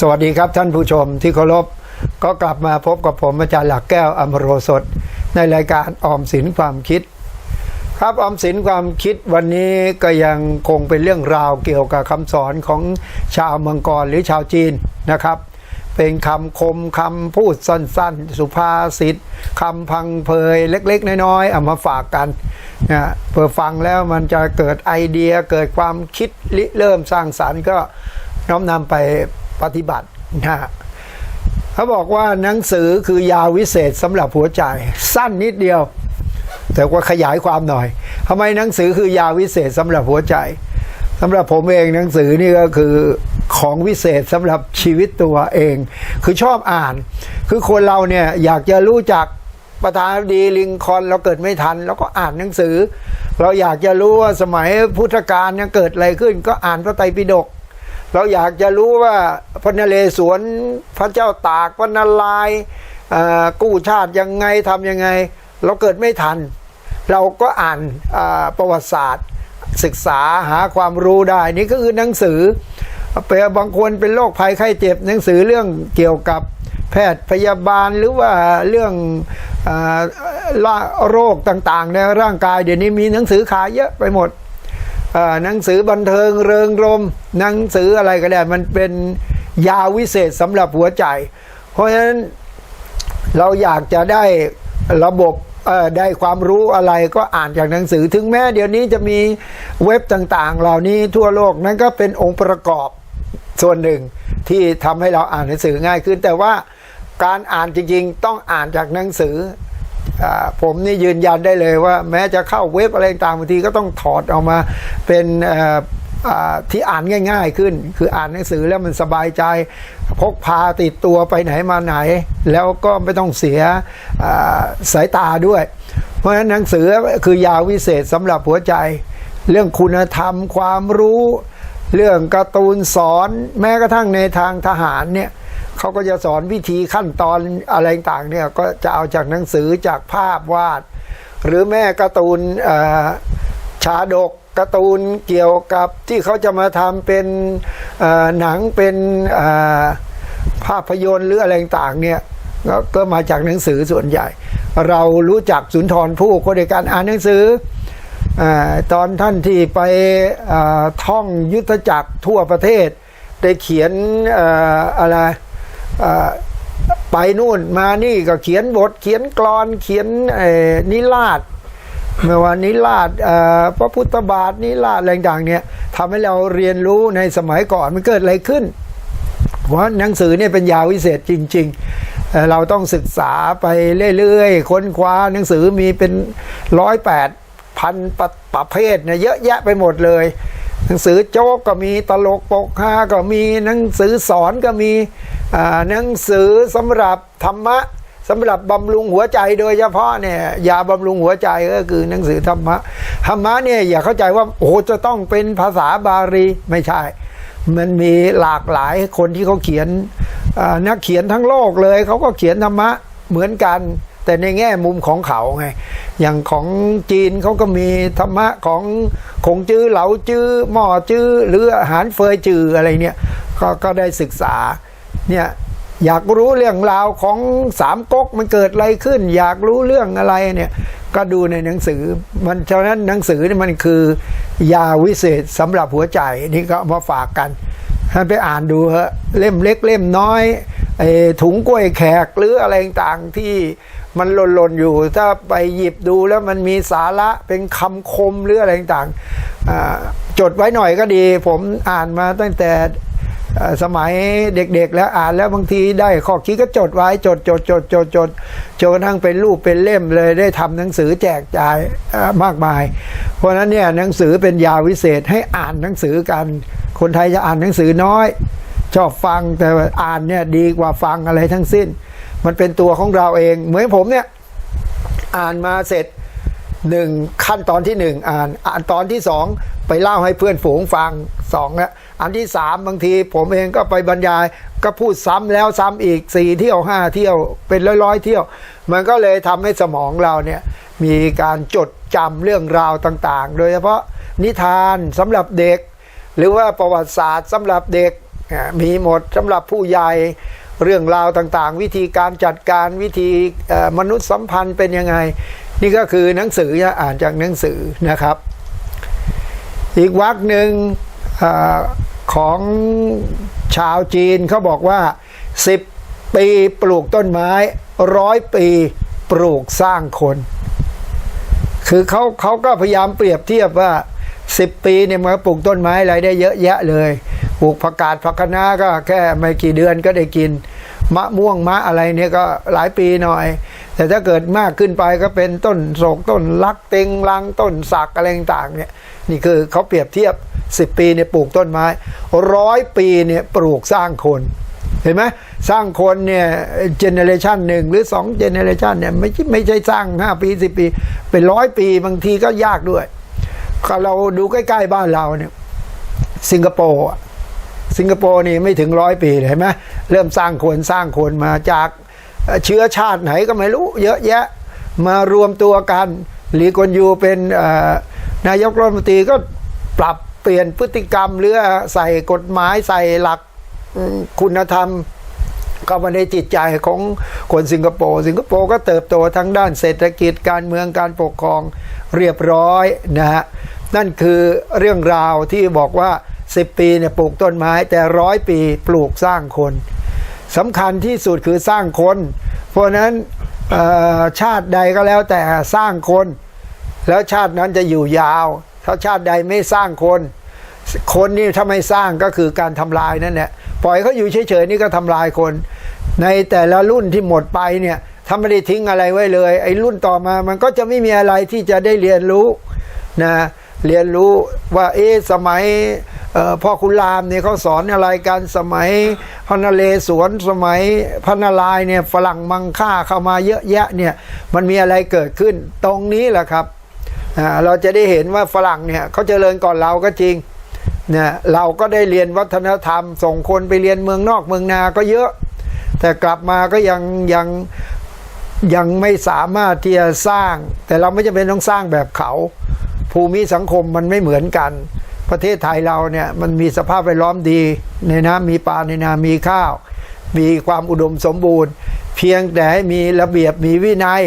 สวัสดีครับท่านผู้ชมที่เคารพก็กลับมาพบกับผมอาจารย์หลักแก้วอมโรสดในรายการออมสินความคิด ครับออมสินความคิดวันนี้ก็ยังคงเป็นเรื่องราวเกี่ยวกับคำสอนของชาวเมืองกรหรือชาวจีนนะครับ เป็นคำคมคำพูดสั้นๆ สุภาษิตคำพังเพยเล็ก ๆ น้อยๆเอามาฝากกันนะเพื่อฟังแล้วมันจะเกิดไอเดียเกิดความคิดริเริ่มสร้างสารรค์ก็น้อมนำไป ปฏิบัตินะเขาบอกว่าหนังสือคือยาวิเศษสำหรับหัวใจ สั้นนิดเดียว แต่ว่าขยายความหน่อยทำไมหนังสือคือยาวิเศษสำหรับหัวใจสำหรับผมเองหนังสือนี่ก็คือของวิเศษสำหรับชีวิตตัวเอง คือชอบอ่าน คือคนเราเนี่ยอยากจะรู้จักประธานดีลิงคอนเราเกิดไม่ทันแล้วก็อ่านหนังสือ เราอยากจะรู้ว่าสมัยพุทธกาลเนี่ยเกิดอะไรขึ้น ก็อ่านพระไตรปิฎก เราอยากจะรู้ว่าพระนเรศวรพระเจ้าตากพระนารายณ์กู้ชาติยังไงทำยังไง เราเกิดไม่ทัน เราก็อ่านประวัติศาสตร์ ศึกษาหาความรู้ได้ นี่ก็คือหนังสือเปลบางคนเป็นโรคภัยไข้เจ็บหนังสือเรื่องเกี่ยวกับแพทย์พยาบาลหรือว่าเรื่องอโรคต่างๆ ในร่างกาย เดี๋ยวนี้มีหนังสือขายเยอะไปหมด หนังสือบันเทิงเริงรม หนังสืออะไรก็ได้ มันเป็นยาวิเศษสำหรับหัวใจ เพราะฉะนั้นเราอยากจะได้ระบบได้ความรู้อะไรก็อ่านจากหนังสือ ถึงแม้เดี๋ยวนี้จะมีเว็บต่างๆ เหล่านี้ทั่วโลกนั่นก็เป็นองค์ประกอบส่วนหนึ่งที่ทำให้เราอ่านหนังสือง่ายขึ้น แต่ว่าการอ่านจริงๆ ต้องอ่านจากหนังสือ ผมนี่ยืนยันได้เลยว่า แม้จะเข้าเว็บอะไรต่างบางทีก็ต้องถอดออกมาเป็นที่อ่านง่าย ๆ ขึ้น คืออ่านหนังสือแล้วมันสบายใจ พกพาติดตัวไปไหนมาไหน แล้วก็ไม่ต้องเสียสายตาด้วย เพราะฉะนั้นหนังสือคือยาวิเศษสำหรับหัวใจ เรื่องคุณธรรมความรู้ เรื่องการ์ตูนสอน แม้กระทั่งในทางทหารเนี่ย เขาก็จะสอนวิธีขั้นตอนอะไรต่างเนี่ยก็จะเอาจากหนังสือจากภาพวาด หรือแม่การ์ตูนชาดกการ์ตูนเกี่ยวกับที่เขาจะมาทำเป็นหนังเป็นภาพยนตร์หรืออะไรต่างเนี่ยก็มาจากหนังสือส่วนใหญ่ เรารู้จักสุนทรภู่คนในการอ่านหนังสืออตอนท่านที่ไปท่องยุทธจักรทั่วประเทศ ได้เขียนออะไร ไปนู่นมานี่ก็เขียนบทเขียนกลอนเขียนนิราศไม่ว่านนิราศพระพุทธบาทนิราศอะไรต่างเนี่ยทำให้เราเรียนรู้ในสมัยก่อนมันเกิดอะไรขึ้น เพราะหนังสือเนี่ยเป็นยาวิเศษจริงๆเอ่อเราต้องศึกษาไปเรื่อยๆค้นคว้าหนังสือมีเป็นร้อยแปดพันประเภทเนี่ยเยอะแยะไปหมดเลย หนังสือโจ๊กก็มีตลกปกฮาก็มีหนังสือสอนก็มี หนังสือสำหรับธรรมะสำหรับบำรุงหัวใจโดยเฉพาะเนี่ยยาบำรุงหัวใจก็คือหนังสือธรรมะธรรมะเนี่ยอย่าเข้าใจว่าโอ้จะต้องเป็นภาษาบาลีไม่ใช่ มันมีหลากหลายคนที่เขาเขียนนักเขียนทั้งโลกเลยเขาก็เขียนธรรมะเหมือนกัน แต่ในแง่มุมของเขาไงอย่างของจีนเขาก็มีธรรมะของคงจื้อเหลาจื้อหม้อจื้อหรืออาหารเฟยจื้ออะไรเนี่ยก็ได้ศึกษา เนี่ยอยากรู้เรื่องราวของสามก๊กมันเกิดอะไรขึ้น อยากรู้เรื่องอะไรเนี่ยก็ดูในหนังสือ มันฉะนั้นหนังสือนี่มันคือยาวิเศษสำหรับหัวใจนี่ก็เอามาฝากกันท่านไปอ่านดูฮะเล่มเล็กเล่มน้อยไอ้ถุงกล้วยแขกหรืออะไรต่างที่มันหล่นๆอยู่ ถ้าไปหยิบดูแล้วมันมีสาระเป็นคำคมหรืออะไรต่างจดไว้หน่อยก็ดี ผมอ่านมาตั้งแต่ สมัยเด็กๆ แล้วอ่านแล้วบางทีได้ข้อคิดก็จดไว้จดจดจดจดจดจนกระทั่งเป็นรูปเป็นเล่มเลยได้ทำหนังสือแจกจ่ายมากมาย เพราะฉะนั้นเนี่ยหนังสือเป็นยาวิเศษให้อ่านหนังสือกัน คนไทยจะอ่านหนังสือน้อย ชอบฟังแต่อ่านเนี่ยดีกว่าฟังอะไรทั้งสิ้น มันเป็นตัวของเราเอง เหมือนผมเนี่ยอ่านมาเสร็จ หนึ่งขั้นตอนที่หนึ่งอ่านอ่านตอนที่สองไปเล่าให้เพื่อนฝูงฟังสองแล้วอันที่สามบางทีผมเองก็ไปบรรยายก็พูดซ้ำแล้วซ้ำอีกสี่เที่ยวห้าเที่ยวเป็นร้อยร้อยๆเที่ยว มันก็เลยทำให้สมองเราเนี่ยมีการจดจำเรื่องราวต่างๆ โดยเฉพาะนิทานสำหรับเด็ก หรือว่าประวัติศาสตร์สำหรับเด็กมีหมดสำหรับผู้ใหญ่เรื่องราวต่างๆ วิธีการจัดการวิธีมนุษยสัมพันธ์เป็นยังไง นี่ก็คือหนังสือจะอ่านจากหนังสือนะครับ อีกวักหนึ่งอของชาวจีนเขาบอกว่า 10 ปีปลูกต้นไม้ร้อยปีปลูกสร้างคน คือเขาเขาก็พยายามเปรียบเทียบว่า 10 ปีเนี่ยมันก็ปลูกต้นไม้อะไรได้เยอะแยะเลยปลูกผักกาดผักคะน้าก็แค่ไม่กี่เดือนก็ได้กิน มะม่วงมะอะไรเนี่ยก็หลายปีหน่อย แต่ถ้าเกิดมากขึ้นไปก็เป็นต้นโศกต้นลักเต็งลังต้นสักอะไรต่างเนี่ยนี่คือเขาเปรียบเทียบ 10 ปีเนี่ยปลูกต้นไม้ร้อยปีเนี่ยปลูกสร้างคนเห็นไหมสร้างคนเนี่ยเจเนเรชันหนึ่งหรือสองเจเนเรชันเนี่ยไม่ใช่ไม่ใช่สร้าง5ปี10ปี เป็นร้อยปีบางทีก็ยากด้วยก็เราดูใกล้ ๆ บ้านเราเนี่ย สิงคโปร์อะ สิงคโปร์นี่ไม่ถึงร้อยปีเห็นไหมเริ่มสร้างคนสร้างคนมาจากเชื้อชาติไหนก็ไม่รู้ เยอะแยะมารวมตัวกันหลีกวนยูเป็นนายกรัฐมนตรีก็ปรับเปลี่ยนพฤติกรรมหรือใส่กฎหมายใส่หลักคุณธรรมเข้ามาในจิตใจของคนสิงคโปร์สิงคโปร์ก็เติบโตทั้งด้านเศรษฐกิจการเมืองการปกครองเรียบร้อยนะฮะนั่นคือเรื่องราวที่บอกว่า 10 ปีเนี่ยปลูกต้นไม้ แต่ร้อยปีปลูกสร้างคนสำคัญที่สุดคือสร้างคน เพราะนั้นชาติใดก็แล้วแต่สร้างคน แล้วชาตินั้นจะอยู่ยาว ถ้าชาติใดไม่สร้างคน คนนี่ถ้าไม่สร้างก็คือการทำลายนั่นแหละปล่อยเขาอยู่เฉยๆนี่ก็ทำลายคน ในแต่ละรุ่นที่หมดไปเนี่ยถ้าไม่ได้ทิ้งอะไรไว้เลย ไอ้รุ่นต่อมามันก็จะไม่มีอะไรที่จะได้เรียนรู้นะ เรียนรู้ว่าเอ๊สมัยพ่อคุณรามเนี่ยเขาสอนอะไรกันสมัยพระนเรศวรสมัยพระนารายเนี่ยฝรั่งมังค่าเข้ามาเยอะแยะเนี่ยมันมีอะไรเกิดขึ้นตรงนี้แหละครับอ่าเราจะได้เห็นว่าฝรั่งเนี่ยเขาเจริญก่อนเราก็จริงเนี่ยเราก็ได้เรียนวัฒนธรรม ส่งคนไปเรียนเมืองนอกเมืองนาก็เยอะ แต่กลับมาก็ยังยังยังไม่สามารถที่จะสร้าง แต่เราไม่จำเป็นต้องสร้างแบบเขา ภูมิสังคมมันไม่เหมือนกัน ประเทศไทยเราเนี่ยมันมีสภาพแวดล้อมดี ในน้ำมีปลาในนามีข้าว มีความอุดมสมบูรณ์ เพียงแต่ให้มีระเบียบมีวินัย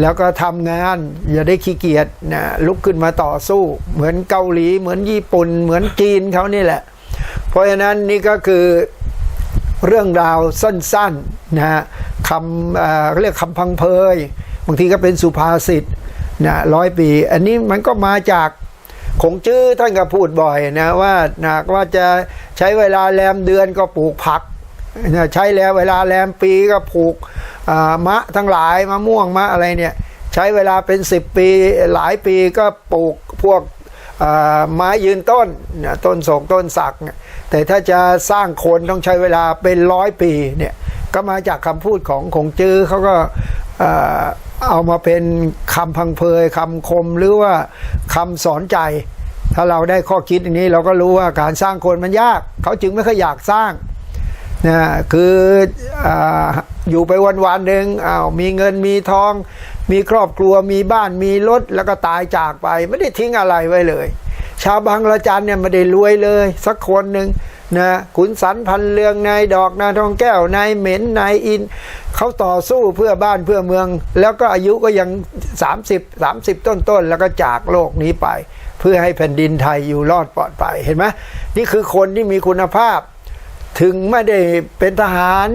แล้วก็ทำงานอย่าได้ขี้เกียจนะลุกขึ้นมาต่อสู้ เหมือนเกาหลีเหมือนญี่ปุ่น เหมือนจีนเขานี่แหละ เพราะฉะนั้นนี่ก็คือเรื่องราวสั้นๆนะฮะคำเเขาเรียกคำพังเพยบางทีก็เป็นสุภาษิต นะร้อยปี อันนี้มันก็มาจากคงจื้อท่านก็พูดบ่อยนะว่านะว่าจะใช้เวลาแรมเดือนก็ปลูกผักนี่ยใช้แล้วเวลาแรมปีก็ผูกมะทั้งหลายมะม่วงมะอะไรเนี่ยใช้เวลาเป็นสิบปีหลายปีก็ปลูกพวกไม้ยืนต้นเนี่ยต้นโศกต้นสัก แต่ถ้าจะสร้างคนต้องใช้เวลาเป็นร้อยปีเนี่ย ก็มาจากคำพูดของคงจื้อเขาก็เอามาเป็นคำพังเพยคำคมหรือว่าคำสอนใจ ถ้าเราได้ข้อคิดอย่างนี้เราก็รู้ว่าการสร้างคนมันยาก เขาจึงไม่ค่อยอยากสร้างนะคือออยู่ไปวันวันหนึ่งอ้าวมีเงินมีทอง มีครอบครัวมีบ้านมีรถแล้วก็ตายจากไป ไม่ได้ทิ้งอะไรไว้เลย ชาวบางละจันเนี่ยไม่ได้รวยเลย สักคนหนึ่ง นะขุนสันพันเรืองนายดอกนายทองแก้วนายเหม็นนายอินเขาต่อสู้เพื่อบ้านเพื่อเมือง แล้วก็อายุก็ยัง 30 30 ต้นๆ แล้วก็จากโลกนี้ไป เพื่อให้แผ่นดินไทยอยู่รอดปลอดภัยเห็นไหมนี่คือคนที่มีคุณภาพ ถึงไม่ได้เป็นทหาร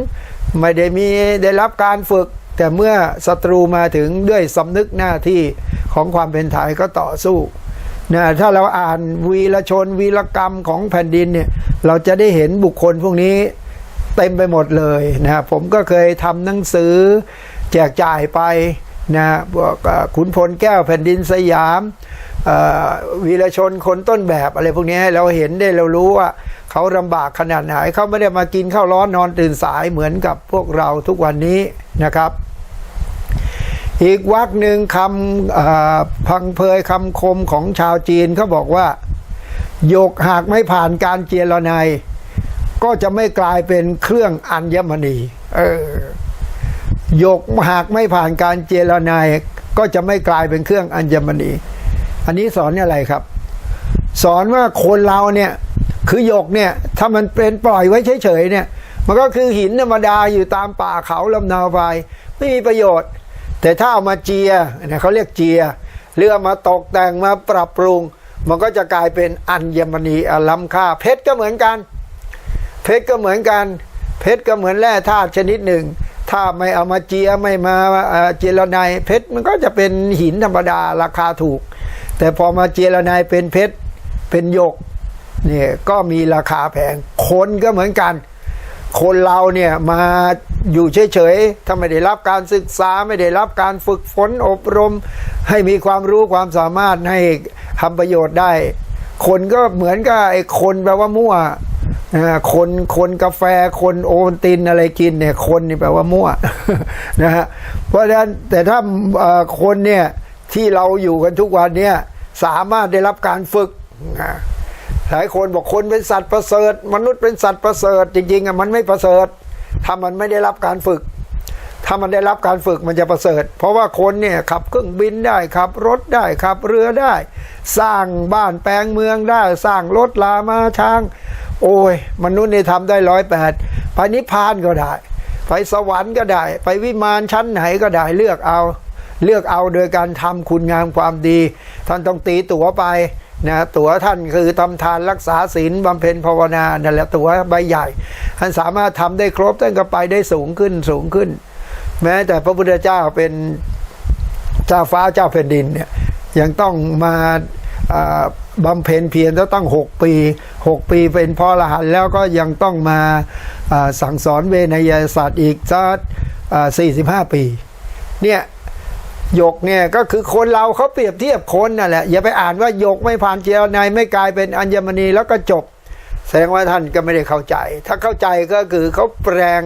ไม่ได้มีได้รับการฝึก แต่เมื่อศัตรูมาถึงด้วยสำนึกหน้าที่ของความเป็นไทยก็ต่อสู้ นะถ้าเราอ่านวีรชนวีรกรรมของแผ่นดินเนี่ย เราจะได้เห็นบุคคลพวกนี้เต็มไปหมดเลยนะผมก็เคยทำหนังสือ แจกจ่ายไปนะบอกขุนพลแก้วแผ่นดินสยามวีรชนคนต้นแบบอะไรพวกนี้เราเห็นได้เรารู้ว่าเขาลำบากขนาดไหนเขาไม่ได้มากินข้าวร้อนนอนตื่นสายเหมือนกับพวกเราทุกวันนี้นะครับ อีกวักหนึ่งคำพังเพยคำคมของชาวจีนเขาบอกว่าหยกหากไม่ผ่านการเจรไนายก็จะไม่กลายเป็นเครื่องอัญมณี เออหยกหากไม่ผ่านการเจรไนายก็จะไม่กลายเป็นเครื่องอัญมณี อันนี้สอนอะไรครับ สอนว่าคนเราเนี่ย คือหยกเนี่ย ถ้ามันเป็นปล่อยไว้เฉยๆเนี่ย มันก็คือหินธรรมดาอยู่ตามป่าเขาลำนาวไปไม่มีประโยชน์ แต่ถ้าเอามาเจียเนี่ยเขาเรียกเจียเรือมาตกแต่งมาปรับปรุง มันก็จะกลายเป็นอัญมณีอล้ำค่า เพชรก็เหมือนกัน เพชรก็เหมือนกัน เพชรก็เหมือนแร่ธาตุชนิดหนึ่ง ถ้าไม่เอามาเจียไม่มาเจรนายเพชรมันก็จะเป็นหินธรรมดาราคาถูก แต่พอมาเจรนายเป็นเพชรเป็นหยกเนี่ยก็มีราคาแพงคนก็เหมือนกัน คนเราเนี่ยมาอยู่เฉยๆถ้าไม่ได้รับการศึกษาไม่ได้รับการฝึกฝนอบรม ให้มีความรู้ความสามารถให้ทำประโยชน์ได้ คนก็เหมือนกับไอ้คนแปลว่ามั่วคนคนกาแฟคนโอวัลตินอะไรกินเนี่ยคนนี่แปลว่ามั่วนะฮะเพราะฉะนั้นแต่ถ้าคนเนี่ยที่เราอยู่กันทุกวันเนี่ยสามารถได้รับการฝึก หลายคนบอกคนเป็นสัตว์ประเสริฐ มนุษย์เป็นสัตว์ประเสริฐ จริงๆอะมันไม่ประเสริฐ ถ้ามันไม่ได้รับการฝึก ถ้ามันได้รับการฝึกมันจะประเสริฐ เพราะว่าคนเนี่ยขับเครื่องบินได้ขับรถได้ขับเรือได้ สร้างบ้านแปลงเมืองได้ สร้างรถลามาช้าง โอ้ย มนุษย์เนี่ยทำได้ร้อยแปดไปนิพพานก็ได้ ไปสวรรค์ก็ได้ ไปวิมานชั้นไหนก็ได้เลือกเอา เลือกเอาโดยการทำคุณงามความดี ท่านต้องตีตั๋วไป นะตัวท่านคือทำทานรักษาศีลบำเพ็ญภาวนานั่นแหละตัวใบใหญ่ท่านสามารถทำได้ครบท่านก็ไปได้สูงขึ้นสูงขึ้น แม้แต่พระพุทธเจ้าเป็นเจ้าฟ้าเจ้าแผ่นดินเนี่ยยังต้องมาอ่าบำเพ็ญเพียรแล้วตั้งหกปีหกปีเป็นพ่อรหันแล้วก็ยังต้องมาอ่าสั่งสอนเวนยศาสตร์อีกสักสี่สิบห้าปี เนี่ย หยกเนี่ยก็คือคนเราเขาเปรียบเทียบคนนั่นแหละอย่าไปอ่านว่าหยกไม่ผ่านเจรนายไม่กลายเป็นอัญมณีแล้วก็จบ แสดงว่าท่านก็ไม่ได้เข้าใจ ถ้าเข้าใจก็คือเขาแปลง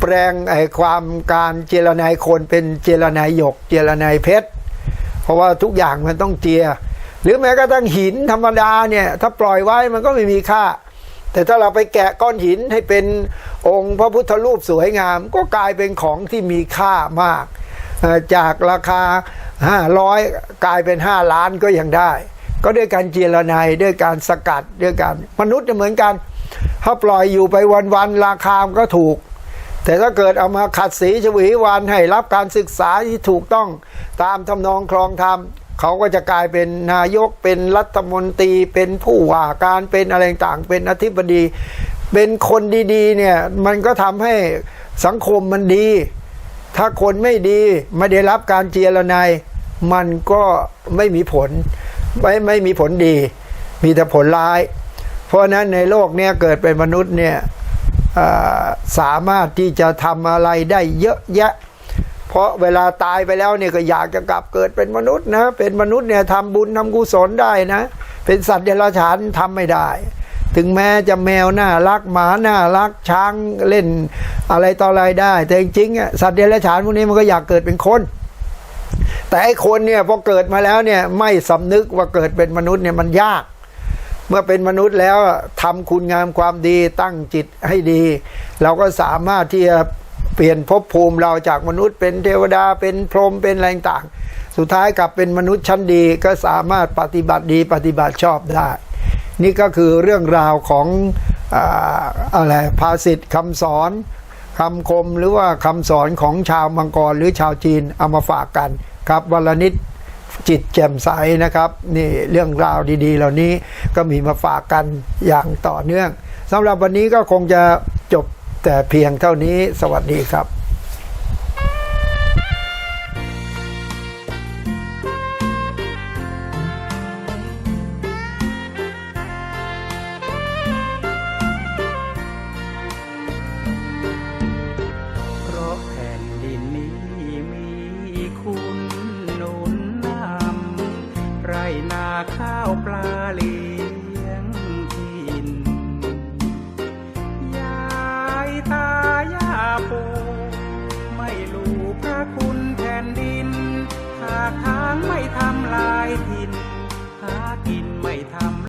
แปลงไอ้ความการเจรนายคนเป็นเจรนายหยก เจรนายเพชร เพราะว่าทุกอย่างมันต้องเจีย หรือแม้กระทั่งหินธรรมดาเนี่ยถ้าปล่อยไว้มันก็ไม่มีค่า แต่ถ้าเราไปแกะก้อนหินให้เป็นองค์พระพุทธรูปสวยงาม ก็กลายเป็นของที่มีค่ามาก จากราคา 500 กลายเป็น 5 ล้านก็ยังได้ ก็ด้วยการเจรนายด้วยการสกัดด้วยการมนุษย์เนี่ยเหมือนกัน ถ้าปล่อยอยู่ไปวันๆราคามันก็ถูก แต่ถ้าเกิดเอามาขัดสีฉวีวันให้รับการศึกษาที่ถูกต้องตามทำนองครองธรรมเขาก็จะกลายเป็นนายกเป็นรัฐมนตรีเป็นผู้ว่าการเป็นอะไรต่างเป็นอธิบดี เป็นคนดีๆเนี่ยมันก็ทำให้สังคมมันดี ถ้าคนไม่ดีไม่ได้รับการเจรนายมันก็ไม่มีผล ไม่ไม่มีผลดี มีแต่ผลร้าย เพราะนั้นในโลกเนี้ยเกิดเป็นมนุษย์เนี่ยสามารถที่จะทำอะไรได้เยอะแยะ เพราะเวลาตายไปแล้วเนี่ยก็อยากจะกลับเกิดเป็นมนุษย์นะ เป็นมนุษย์เนี่ยทำบุญทำกุศลได้นะ เป็นสัตว์เดรัจฉานทำไม่ได้ ถึงแม้จะแมวน่ารักหมาน่ารักช้างเล่นอะไรต่ออะไรได้ แต่จริงๆสัตว์เดรัจฉานพวกนี้มันก็อยากเกิดเป็นคน แต่ไอ้คนเนี่ยพอเกิดมาแล้วเนี่ยไม่สำนึกว่าเกิดเป็นมนุษย์เนี่ยมันยาก เมื่อเป็นมนุษย์แล้วทำคุณงามความดีตั้งจิตให้ดี เราก็สามารถที่จะเปลี่ยนภพภูมิเราจากมนุษย์เป็นเทวดาเป็นพรหมเป็นอะไรต่าง สุดท้ายกลับเป็นมนุษย์ชั้นดีก็สามารถปฏิบัติดีปฏิบัติชอบได้ นี่ก็คือเรื่องราวของอาอะไรภาษิตคำสอนคำคมหรือว่าคำสอนของชาวมังกรหรือชาวจีนเอามาฝากกันครับวันละนิดจิตแจ่มใสนะครับนี่เรื่องราวดีๆ เหล่านี้ก็มีมาฝากกันอย่างต่อเนื่องสำหรับวันนี้ก็คงจะจบแต่เพียงเท่านี้สวัสดีครับ